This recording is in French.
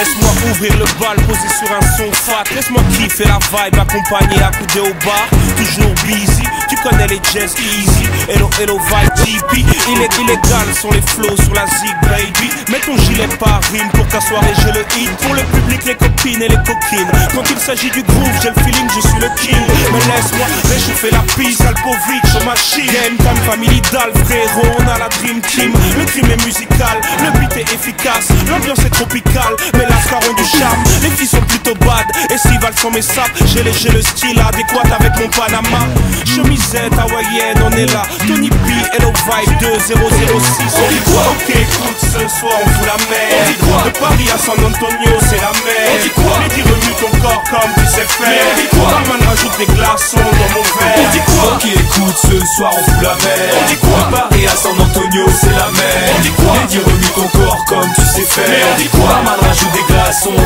Ouvrir le bal, posé sur un son fat. Laisse-moi kiffer la vibe, accompagné à au bar. Toujours busy, tu connais les jazz easy. Hello, hello, vibe GP Il est illégal sont les flows sur la zig baby. Mets ton gilet par rime pour qu'à soirée j'ai le hit. Pour le public, les copines et les coquines. Quand il s'agit du groove, j'ai le feeling, je suis le king. Mais laisse-moi réchauffer la piste, Alpovich, machine. Game time, family dal, frérot, on a la dream team. Le crime est musical, le beat est efficace L'ambiance est tropicale, bad, estivales sont mes sapes J'ai j'ai le style adéquat avec mon Panama. Chemisette hawaïenne, on est là. Tony P, Hello Vibe 2006 On dit quoi Ok, écoute, ce soir on fout la mer On dit quoi De Paris à San Antonio, c'est la mer On dit quoi Mais dis remue ton corps comme tu sais faire On dit quoi Barman rajoute des glaçons dans mon verre. On dit quoi Ok écoute ce soir on fout la mer On dit quoi De Paris à San Antonio c'est la mer On dit quoi Mais dis remue ton corps comme tu sais faire. Mais on dit quoi Barman rajoute des glaçons